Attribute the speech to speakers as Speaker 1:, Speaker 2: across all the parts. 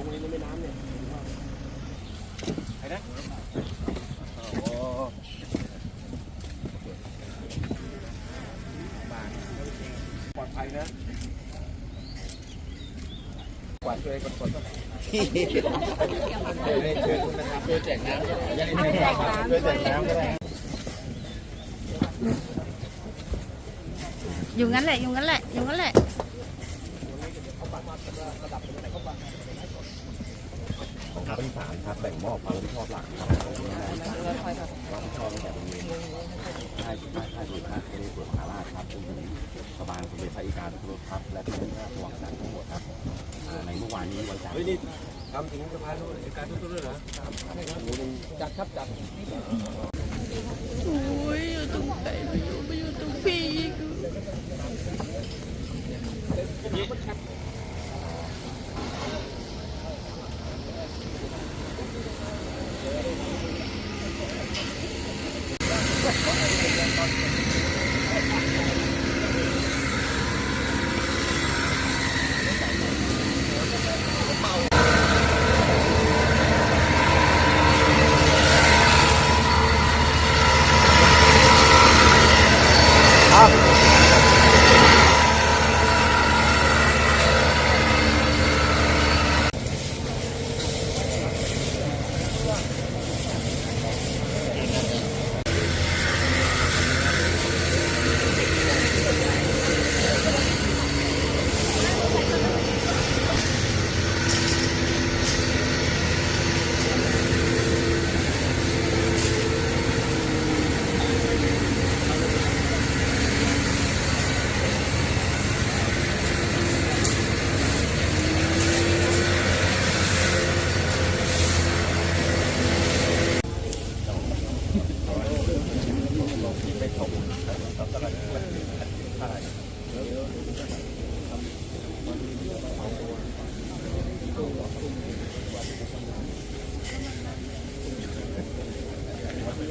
Speaker 1: ลงในแม่น้ำเนี่ยไปนะปลอดภัยนะกวาดช่วยกดกดต้องช่วยช่วยนะครับช่วยแจกน้ำยังไม่แจกน้ำช่วยแจกน้ำก็ได้
Speaker 2: อยู่งั้นแหละอยู่งั้นแหละอยู่งั้นแหละ
Speaker 3: ครับที่สามครับแบ่งมอบความรับผิดชอบหลักครับตรงนี้นะรับผิดชอบตั้งแต่บริเวณค่ายค่ายค่ายสุภาพในส่วนมหาราชครับจนถึงสะพานสมเด็จพระอีการทุรครับ และที่ท่าสว่างแสงทั้งหมดครับในเมื่อวานนี้วันจันทร์
Speaker 1: ทำถึงสะพานนู้นการทุกๆด้วยเหรอโอ้โหจัดครับจัด
Speaker 2: Well I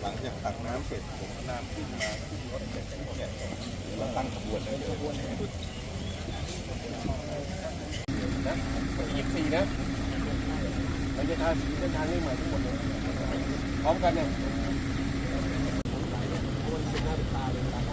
Speaker 2: ห
Speaker 3: ลังจากตักน้ำเสร็จผมก็นำขึ้นมาขึ้นรถเสร็จเนี่ยเราตั้งขบวนเลยขบวนเลย
Speaker 1: นะยี่สิบสี่นะเราจะทานสีจะทานเรื่องใหม่ทั้งหมดเลยพร้อมกันเนี่ยคนไนเป็นหน้าเป็นตาเลยนะ